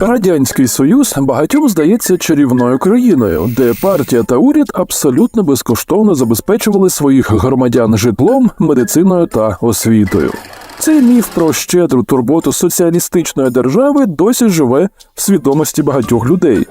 Радянський Союз багатьом здається чарівною країною, де партія та уряд абсолютно безкоштовно забезпечували своїх громадян житлом, медициною та освітою. Цей міф про щедру турботу соціалістичної держави досі живе в свідомості багатьох людей.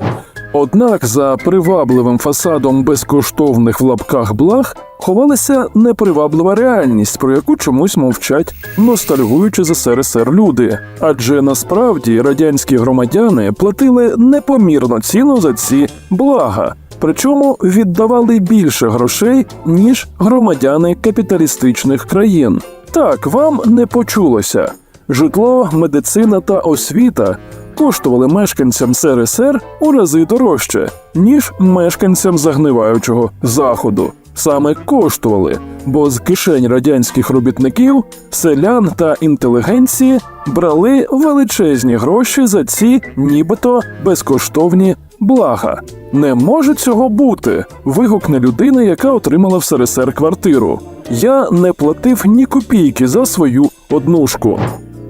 Однак за привабливим фасадом безкоштовних в лапках благ ховалася неприваблива реальність, про яку чомусь мовчать, ностальгуючи за СРСР люди. Адже насправді радянські громадяни платили непомірно ціну за ці блага. Причому віддавали більше грошей, ніж громадяни капіталістичних країн. Так, вам не почулося. Житло, медицина та освіта коштували мешканцям СРСР у рази дорожче, ніж мешканцям загниваючого заходу. Саме коштували, бо з кишень радянських робітників, селян та інтелігенції брали величезні гроші за ці нібито безкоштовні блага. Не може цього бути. вигукне людина, яка отримала в СРСР квартиру. Я не платив ні копійки за свою однушку.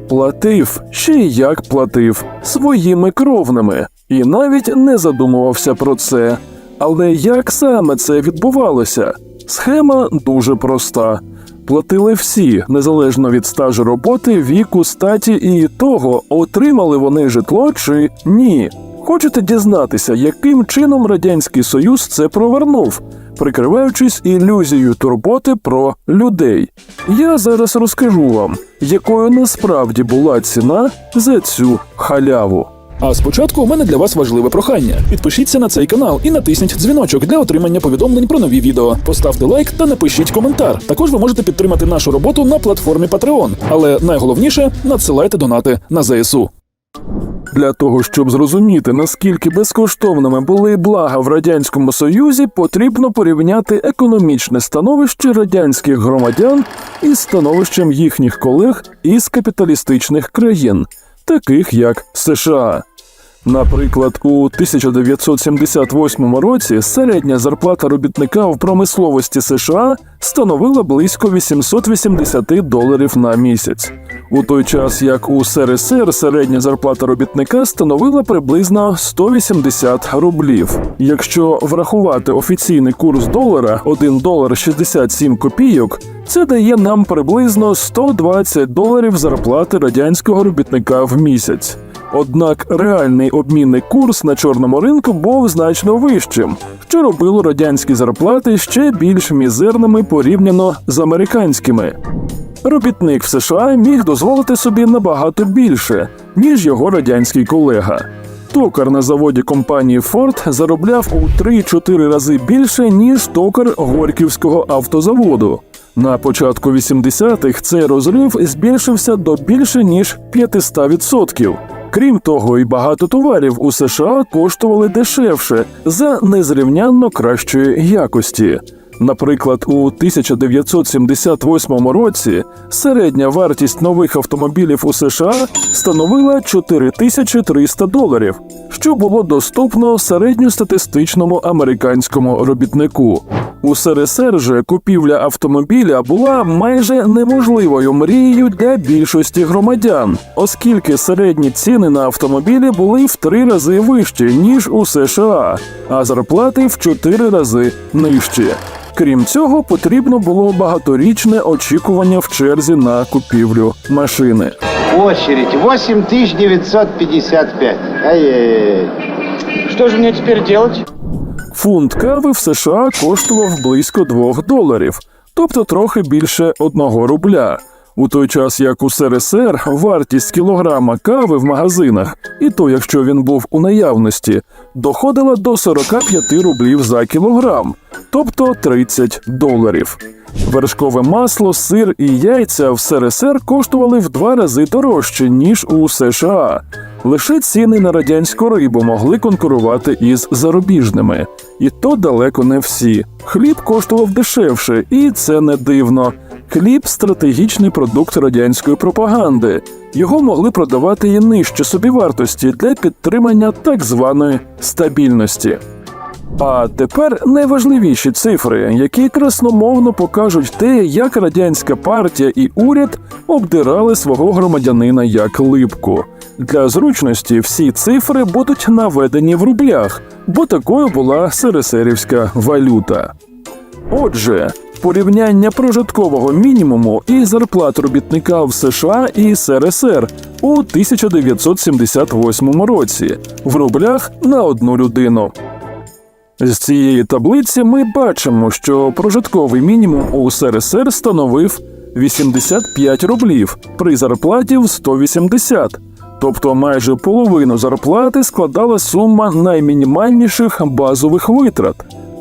Платив, ще й як платив своїми кровними, і навіть не задумувався про це. Але як саме це відбувалося? Схема дуже проста. Платили всі, незалежно від стажу роботи, віку, статі і того, отримали вони житло чи ні. Хочете дізнатися, яким чином Радянський Союз це провернув, прикриваючись ілюзією турботи про людей? Я зараз розкажу вам, якою насправді була ціна за цю халяву. А спочатку у мене для вас важливе прохання. Підпишіться на цей канал і натисніть дзвіночок для отримання повідомлень про нові відео. Поставте лайк та напишіть коментар. Також ви можете підтримати нашу роботу на платформі Patreon. Але найголовніше надсилайте донати на ЗСУ. Для того щоб зрозуміти наскільки безкоштовними були блага в радянському союзі, потрібно порівняти економічне становище радянських громадян із становищем їхніх колег із капіталістичних країн, таких як США. Наприклад, у 1978 році середня зарплата робітника в промисловості США становила близько 880 доларів на місяць. У той час як у СРСР середня зарплата робітника становила приблизно 180 рублів. Якщо врахувати офіційний курс долара 1 долар 67 копійок, це дає нам приблизно 120 доларів зарплати радянського робітника в місяць. Однак реальний обмінний курс на чорному ринку був значно вищим, що робило радянські зарплати ще більш мізерними порівняно з американськими. Робітник в США міг дозволити собі набагато більше, ніж його радянський колега. Токар на заводі компанії Ford заробляв у 3-4 рази більше, ніж токар Горьківського автозаводу. На початку 80-х цей розрив збільшився до більше ніж 500%. Крім того, і багато товарів у США коштували дешевше за незрівнянно кращої якості. Наприклад, у 1978 році середня вартість нових автомобілів у США становила 4300 доларів, що було доступно середньостатистичному американському робітнику. У СРСР же купівля автомобіля була майже неможливою мрією для більшості громадян, оскільки середні ціни на автомобілі були в три рази вищі ніж у США, а зарплати в чотири рази нижчі. Крім цього, потрібно було багаторічне очікування в черзі на купівлю машини. Очередь 8955. Ай-яй-яй. Что же мне теперь делать? Фунт кави в США коштував близько 2 доларів, тобто трохи більше 1 рубля. У той час, як у СРСР, вартість кілограма кави в магазинах, і то, якщо він був у наявності, доходила до 45 рублів за кілограм, тобто 30 доларів. Вершкове масло, сир і яйця в СРСР коштували в два рази дорожче, ніж у США. Лише ціни на радянську рибу могли конкурувати із зарубіжними, і то далеко не всі. Хліб коштував дешевше, і це не дивно. Хліб стратегічний продукт радянської пропаганди. Його могли продавати і нижче собівартості для підтримання так званої стабільності. А тепер найважливіші цифри, які красномовно покажуть те, як радянська партія і уряд обдирали свого громадянина як липку. Для зручності всі цифри будуть наведені в рублях, бо такою була СРСРівська валюта. Отже, порівняння прожиткового мінімуму і зарплат робітника в США і СРСР у 1978 році в рублях на одну людину. З цієї таблиці ми бачимо, що прожитковий мінімум у СРСР становив 85 рублів при зарплаті в 180, тобто майже половину зарплати складала сума наймінімальніших базових витрат.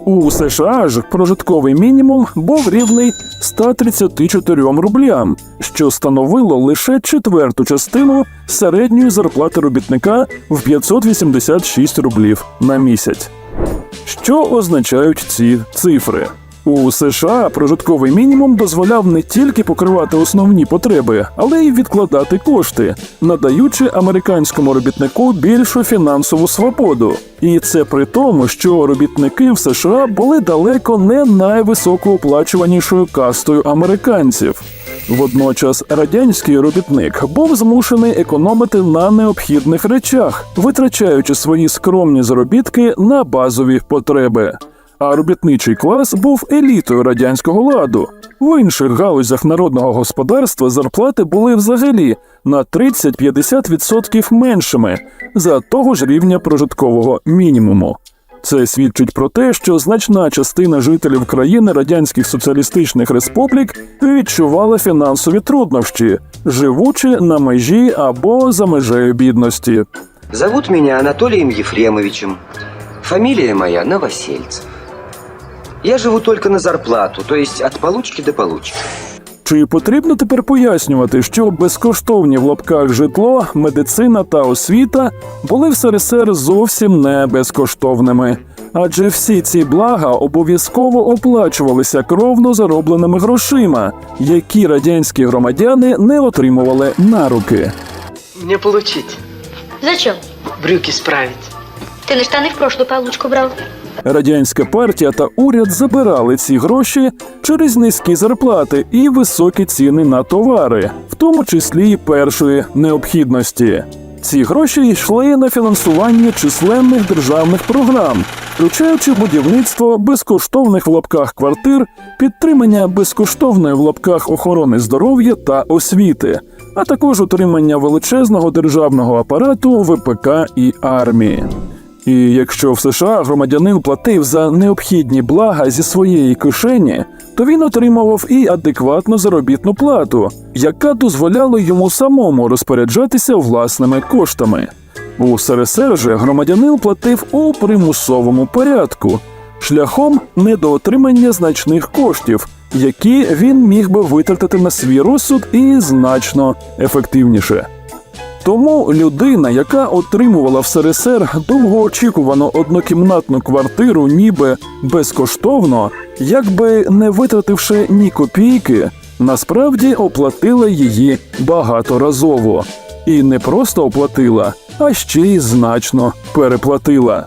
У США ж прожитковий мінімум був рівний 134 рублям, що становило лише четверту частину середньої зарплати робітника в 586 рублів на місяць. Що означають ці цифри? У США прожитковий мінімум дозволяв не тільки покривати основні потреби, але й відкладати кошти, надаючи американському робітнику більшу фінансову свободу. І це при тому, що робітники в США були далеко не найвисокооплачуванішою кастою американців. Водночас радянський робітник був змушений економити на необхідних речах, витрачаючи свої скромні заробітки на базові потреби. А робітничий клас був елітою радянського ладу. В інших галузях народного господарства зарплати були взагалі на 30-50% меншими за того ж рівня прожиткового мінімуму. Це свідчить про те, що значна частина жителів країни радянських соціалістичних республік відчувала фінансові труднощі, живучи на межі або за межею бідності. Зовут меня Анатолием Ефремовичем. Фамилия моя Новосельцев. Я живу только на зарплату, то есть от получки до получки. Чи потрібно тепер пояснювати, що безкоштовні в лапках житло, медицина та освіта були в СРСР зовсім не безкоштовними? Адже всі ці блага обов'язково оплачувалися кровно заробленими грошима, які радянські громадяни не отримували на руки. Мне получить, Зачем? брюки справить. Ты на штаны в прошлую получку брал. Радянська партія та уряд забирали ці гроші через низькі зарплати і високі ціни на товари, в тому числі й першої необхідності. Ці гроші йшли на фінансування численних державних програм, включаючи будівництво безкоштовних в лапках квартир, підтримання безкоштовної в лапках охорони здоров'я та освіти, а також утримання величезного державного апарату ВПК і армії. І якщо в США громадянин платив за необхідні блага зі своєї кишені, то він отримував і адекватну заробітну плату, яка дозволяла йому самому розпоряджатися власними коштами. У СРСР же громадянин платив у примусовому порядку, шляхом недоотримання значних коштів, які він міг би витратити на свій розсуд і значно ефективніше. Тому людина, яка отримувала в СРСР довгоочікувану однокімнатну квартиру, ніби безкоштовно, якби не витративши ні копійки, насправді оплатила її багаторазово. І не просто оплатила, а ще й значно переплатила.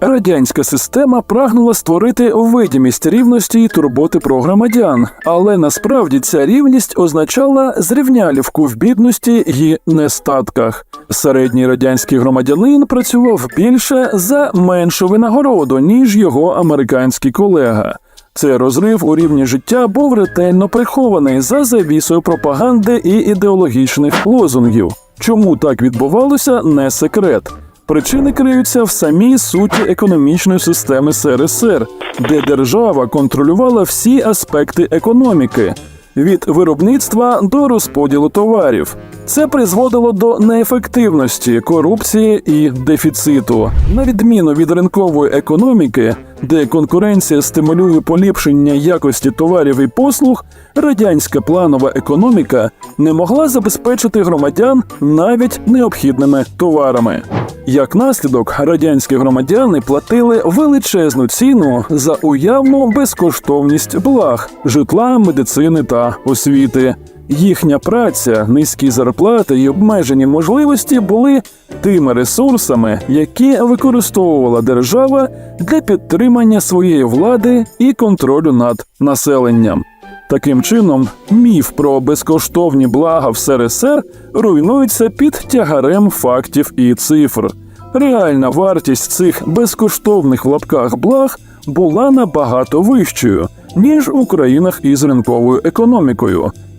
Радянська система прагнула створити видимість рівності і турботи про громадян, але насправді ця рівність означала зрівнялівку в бідності і нестатках. Середній радянський громадянин працював більше за меншу винагороду, ніж його американський колега. Цей розрив у рівні життя був ретельно прихований за завісою пропаганди і ідеологічних лозунгів. Чому так відбувалося, не секрет. Причини криються в самій суті економічної системи СРСР, де держава контролювала всі аспекти економіки від виробництва до розподілу товарів. Це призводило до неефективності, корупції і дефіциту. На відміну від ринкової економіки, де конкуренція стимулює поліпшення якості товарів і послуг, радянська планова економіка не могла забезпечити громадян навіть необхідними товарами. Як наслідок, радянські громадяни платили величезну ціну за уявну безкоштовність благ, житла, медицини та освіти. Їхня праця, низькі зарплати і обмежені можливості були тими ресурсами, які використовувала держава для підтримання своєї влади і контролю над населенням. Таким чином, міф про безкоштовні блага в СРСР руйнується під тягарем фактів і цифр. Реальна вартість цих безкоштовних в лапках благ була набагато вищою, ніж у країнах із ринковою економікою,